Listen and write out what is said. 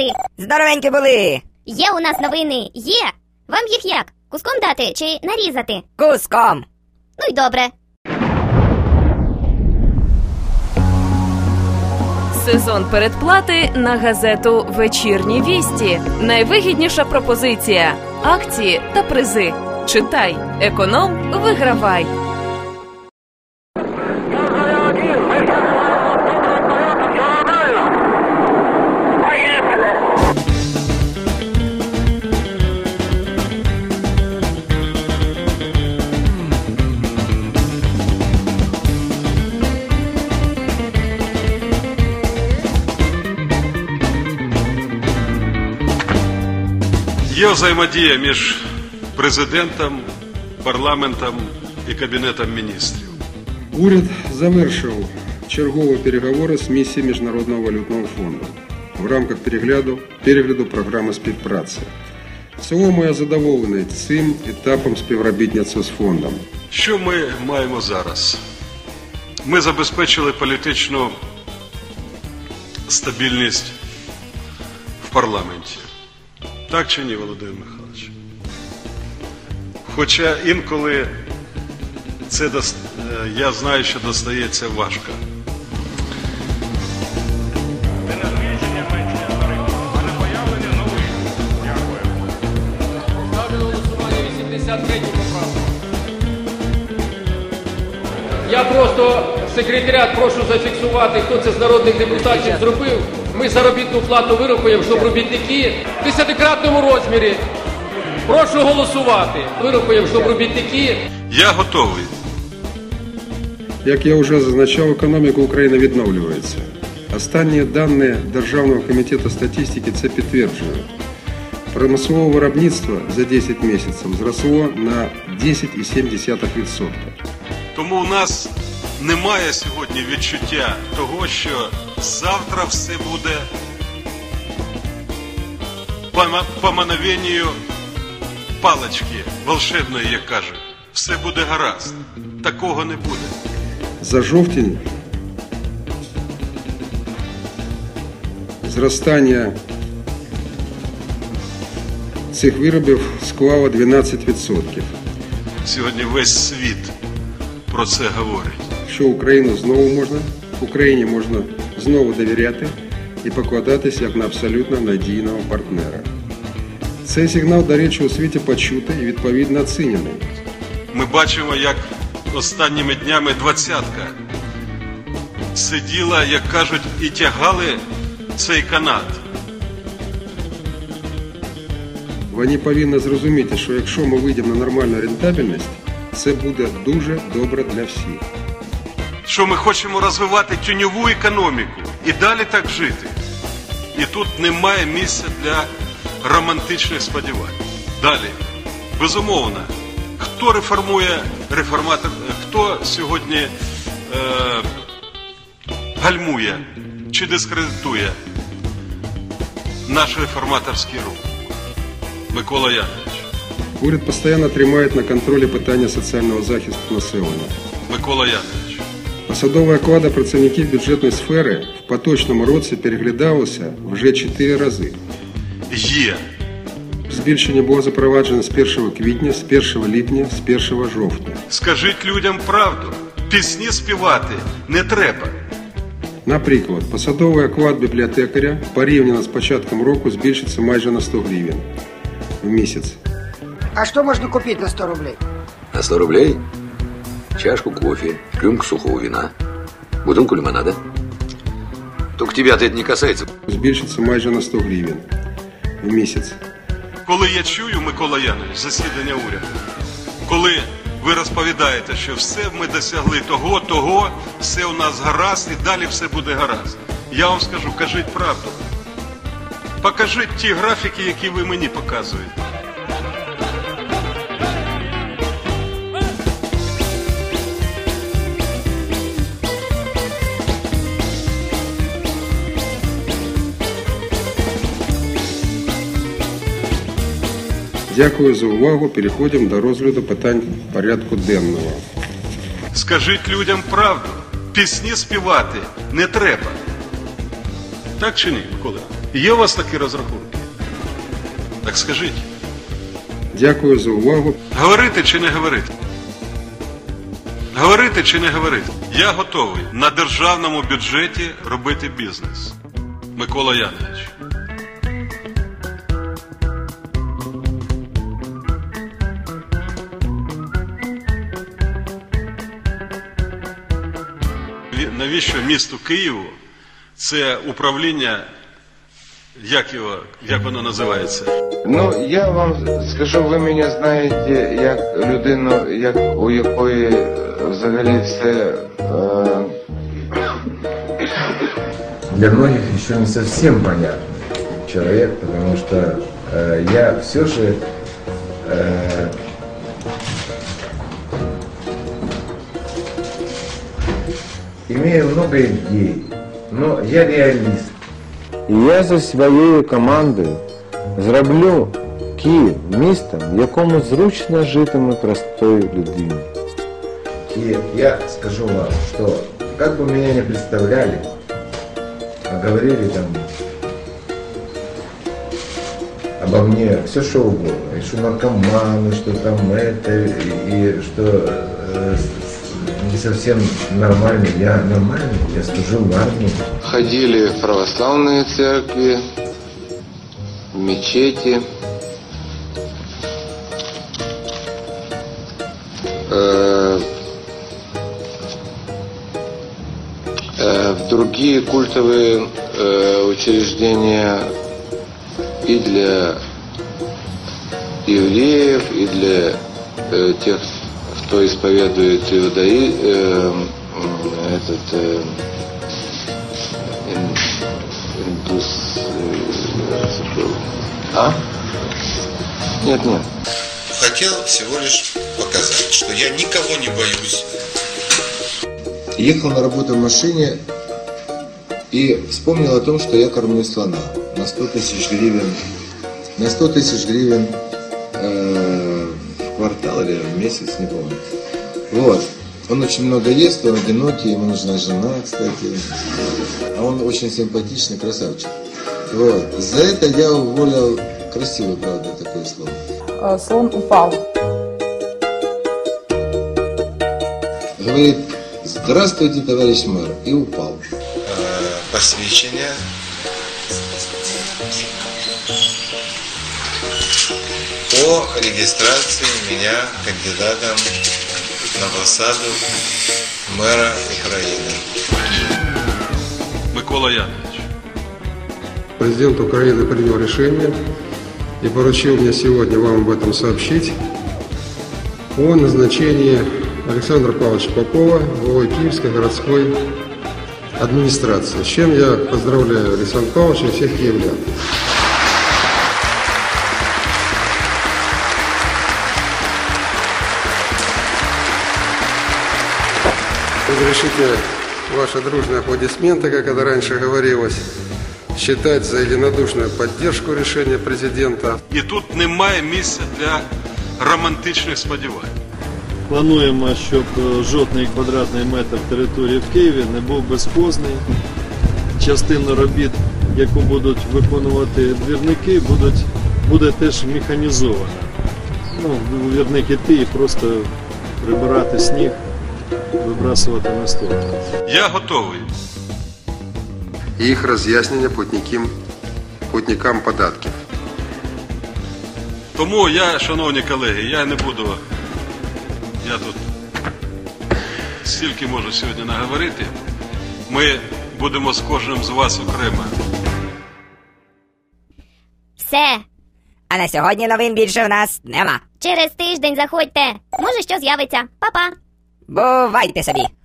політокраноїди. Здоровенькі були! Є у нас новини. Є. Вам їх як? Куском дати чи нарізати? Куском! Ну й добре. Сезон передплати на газету Вечірні вісті. Найвигідніша пропозиція: акції та призи. Читай, економ, вигравай. Є взаємодія між президентом, парламентом і кабінетом міністрів. Уряд завершив чергові переговори з місією Міжнародного валютного фонду в рамках перегляду, перегляду програми співпраці. В цілому я задоволений цим етапом співробітництва з фондом. Що ми маємо зараз? Ми забезпечили політичну стабільність в парламенті. Так чи ні, Володимир Михайлович? Хоча інколи це дос- е, я знаю, що достається важко. Ставлю на голосування 83 поправку. Я просто секретаріат прошу зафіксувати, хто це з народних депутатів зробив. Ми заробітну плату вирахуємо, щоб робітники в десятикратному розмірі. Прошу голосувати. Вирахуємо, щоб робітники Я готовий. Як я вже зазначав, економіка України відновлюється. Останні дані Державного комітету статистики це підтверджують. Промислове виробництво за 10 місяців зросло на 10,7%. Тому у нас немає сьогодні відчуття того, що завтра все буде по, ма- по мановенню палички волшебної, як кажуть. Все буде гаразд. Такого не буде. За жовтень зростання цих виробів склало 12%, Сьогодні весь світ про це говорить. що Україну знову можна, Україні можна знову довіряти і покладатися як на абсолютно надійного партнера. Цей сигнал, до речі, у світі почути і відповідно оцінений. Ми бачимо, як останніми днями двадцятка сиділа, як кажуть, і тягали цей канат. Вони повинні зрозуміти, що якщо ми вийдемо на нормальну рентабельність, це буде дуже добре для всіх. Що ми хочемо розвивати тюньову економіку і далі так жити. І тут немає місця для романтичних сподівань. Далі, безумовно, хто реформує реформатор, хто сьогодні е, гальмує чи дискредитує наш реформаторський рух? Микола Янович. Уряд постійно тримає на контролі питання соціального захисту населення. Микола Янович. Посадові оклади працівників бюджетної сфери в поточному році переглядалися вже 4 рази. Є. Збільшення було запроваджено з 1 квітня, з 1 липня, з 1 жовтня. Скажіть людям правду. Пісні співати не треба. Наприклад, посадовий оклад бібліотекаря порівняно з початком року збільшиться майже на 100 гривень в місяць. А что можно купить на 100 рублей? На 100 рублей Чашку кофе, рюмку сухого вина, бутылку лимонада. Только тебя-то это не касается. Збільшиться майже на 100 гривень в місяць. Коли я чую, Микола Янович, засідання уряду, коли ви розповідаєте, що все ми досягли того, того, все у нас гаразд і далі все буде гаразд. Я вам скажу, кажіть правду. Покажіть ті графіки, які ви мені показуєте. Дякую за увагу. Переходимо до розгляду питань порядку денного. Скажіть людям правду. Пісні співати не треба. Так чи ні, Микола? Є у вас такі розрахунки? Так скажіть, Дякую за увагу. говорити чи не говорити? Говорити чи не говорити? Я готовий на державному бюджеті робити бізнес. Микола Янович. Навіщо місту Києву це управління, як його, як воно називається? Ну, я вам скажу, ви мене знаєте як людину, як у якої е, взагалі все. Е... для многих еще не совсем понятный человек, потому что э, я все же э, много идей, но я реалист. І я за своєю командою зроблю Київ містом, в якому зручно житиме простої людині. И я скажу вам, что как бы меня не представляли, а говорили там обо мне все что угодно, и что наркоманы, что там это, и, и что э, с- с- не совсем нормальный. Я нормальный, я служил в армии. Ходили в православные церкви, в мечети. Э, э, в другие культовые э, учреждения и для евреев, и для э, тех, кто исповедует иудаи, э, этот э, ин- индус, э. А? Нет, нет. Хотел всего лишь показать, что я никого не боюсь. Ехал на работу в машине и вспомнил о том, что я кормлю слона на 100 тысяч гривен. На 100 тысяч гривен или в месяц, не помню. Вот. Он очень много ест, он одинокий, ему нужна жена, кстати. А он очень симпатичный, красавчик. Вот. За это я уволил, красивое, правда, такое слово. Э, слон упал. Говорит, здравствуйте, товарищ мэр, и упал. Э, посвящение по регистрации меня кандидатом на посаду мэра Украины. Микола Янович. Президент Украины принял решение и поручил мне сегодня вам об этом сообщить о назначении Александра Павловича Попова главой Киевской городской администрации. С чем я поздравляю Александра Павловича и всех киевлян. Разрешите ваши дружные аплодисменты, как это раньше говорилось, считать за единодушную поддержку решения президента. І тут немає місця для романтичних сподівань. Плануємо, щоб е, жодний квадратний метр території в Києві не був безхозний. Частину робіт, яку будуть виконувати двірники, будуть, буде теж механізована. Ну, двірник іти і просто прибирати сніг, вибрасувати на сторону. Я готовий. и их разъяснение путникам, путникам податків. Тому я, шановні колеги, я не буду. Я тут стільки можу сьогодні наговорити. Ми будемо з кожним з вас окремо. Все. А на сьогодні новин більше в нас нема. Через тиждень заходьте. Може, що з'явиться. Па-па. Bo, vai te sebi.